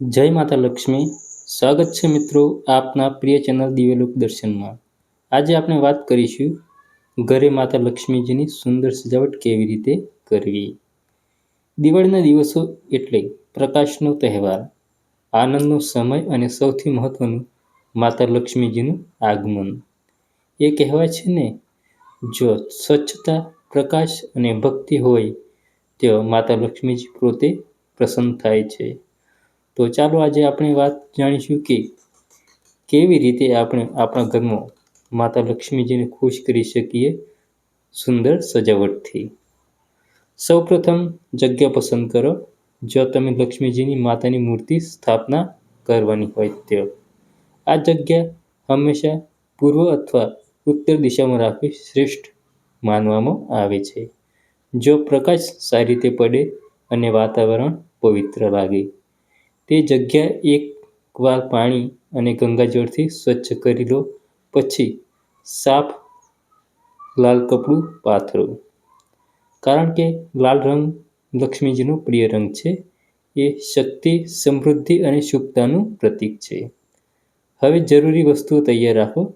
જય માતા લક્ષ્મી. સ્વાગત છે મિત્રો આપના પ્રિય ચેનલ દિવ્યલોક દર્શનમાં. આજે આપણે વાત કરીશું ઘરે માતા લક્ષ્મીજીની સુંદર સજાવટ કેવી રીતે કરવી. દિવાળીના દિવસો એટલે પ્રકાશનો તહેવાર, આનંદનો સમય અને સૌથી મહત્વનું માતા લક્ષ્મીજીનું આગમન. એ કહેવાય છે ને, જો સ્વચ્છતા, પ્રકાશ અને ભક્તિ હોય, તો માતા લક્ષ્મીજી પોતે પ્રસન્ન થાય છે. તો ચાલો આજે આપણે વાત જાણીશું કે કેવી રીતે આપણે આપણા ઘરમાં માતા લક્ષ્મીજીને ખુશ કરી શકીએ સુંદર સજાવટથી. સૌપ્રથમ જગ્યા પસંદ કરો જો તમે લક્ષ્મીજીની માતાની મૂર્તિ સ્થાપના કરવાની હોય તો આ જગ્યા હંમેશા પૂર્વ અથવા ઉત્તર દિશામાં રાખવી શ્રેષ્ઠ માનવામાં આવે છે. જો પ્રકાશ સારી રીતે પડે અને વાતાવરણ પવિત્ર લાગે તે જગ્યા એકવાર પાણી અને ગંગાજળથી સ્વચ્છ કરી લો. પછી સાફ લાલ કપડું પાથરો. કારણ કે લાલ રંગ લક્ષ્મીજીનો પ્રિય રંગ છે. એ શક્તિ, સમૃદ્ધિ અને શુભતાનું પ્રતીક છે. હવે જરૂરી વસ્તુઓ તૈયાર રાખો.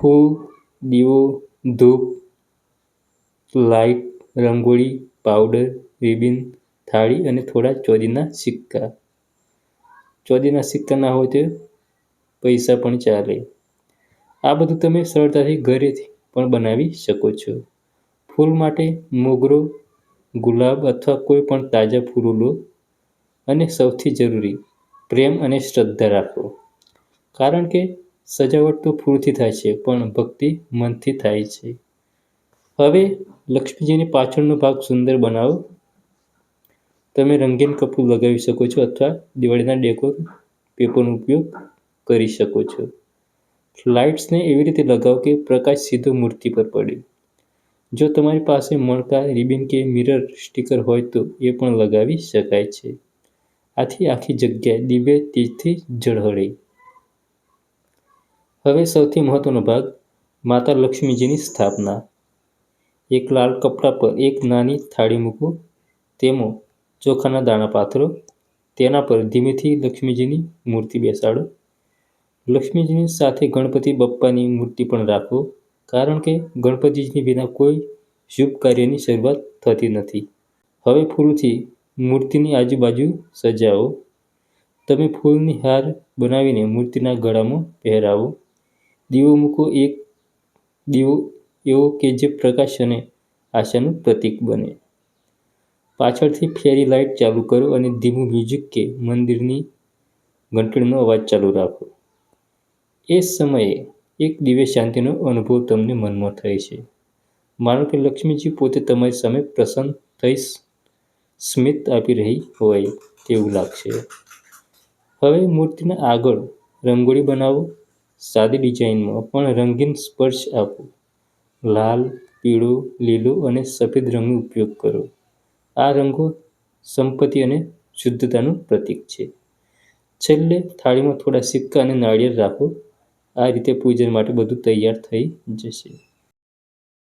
ફૂલ, દીવો, ધૂપ લાઇટ રંગોળી, પાવડર, રિબિન થાળી અને થોડા ચોરીના સિક્કા. ચોરીના સિક્કા ના હોય તો પૈસા પણ ચાલે. આ બધું તમે સરળતાથી ઘરેથી પણ બનાવી શકો છો. ફૂલ માટે મોગરો, ગુલાબ અથવા કોઈ પણ તાજા ફૂલો લો અને સૌથી જરૂરી પ્રેમ અને શ્રદ્ધા રાખો. કારણ કે સજાવટ તો ફૂલથી થાય છે, પણ ભક્તિ મનથી થાય છે. હવે લક્ષ્મીજીની પાછળનો ભાગ સુંદર બનાવો. તમે રંગીન કપડું લગાવી શકો છો અથવા દિવાળીના ડેકોર પેપરનો ઉપયોગ કરી શકો છો. લાઇટ્સને એવી રીતે લગાવો કે પ્રકાશ સીધો મૂર્તિ પર પડે. જો તમારી પાસે મણકા રિબિન કે મિરર સ્ટીકર હોય તો એ પણ લગાવી શકાય છે. આથી આખી જગ્યા દિવ્ય તેજથી ઝળહળે. હવે સૌથી મહત્વનો ભાગ, માતા લક્ષ્મીજીની સ્થાપના. એક લાલ કપડા પર એક નાની થાળી મૂકો, તેમાં ચોખાના દાણા પાથરો, તેના પર ધીમેથી લક્ષ્મીજીની મૂર્તિ બેસાડો. લક્ષ્મીજીની સાથે ગણપતિ બપ્પાની મૂર્તિ પણ રાખો, કારણ કે ગણપતિજીની વિના કોઈ શુભ કાર્યની શરૂઆત થતી નથી. હવે ફૂલથી મૂર્તિની આજુબાજુ સજાવો. તમે ફૂલની હાર બનાવીને મૂર્તિના ગળામાં પહેરાવો. દીવો મૂકો એક દીવો એવો કે જે પ્રકાશ અને આશાનું પ્રતીક બને. પાછળથી ફેરી લાઇટ ચાલુ કરો અને ધીમું મ્યુઝિક કે મંદિરની ઘંટડીનો અવાજ ચાલુ રાખો. એ સમયે એક દિવ્ય શાંતિનો અનુભવ તમને મનમાં થાય છે. માનો કે લક્ષ્મીજી પોતે તમારી સામે પ્રસન્ન થઈ સ્મિત આપી રહી હોય તેવું લાગશે. હવે મૂર્તિના આગળ રંગોળી બનાવો, સાદી ડિઝાઇનમાં પણ રંગીન સ્પર્શ આપો. લાલ, પીળો, લીલો અને સફેદ રંગનો ઉપયોગ કરો. આ રંગો સંપત્તિ અને શુદ્ધતાનું પ્રતીક છે. છેલ્લે થાળીમાં થોડા સિક્કા અને નાળિયેર રાખો. આ રીતે પૂજન માટે બધું તૈયાર થઈ જશે.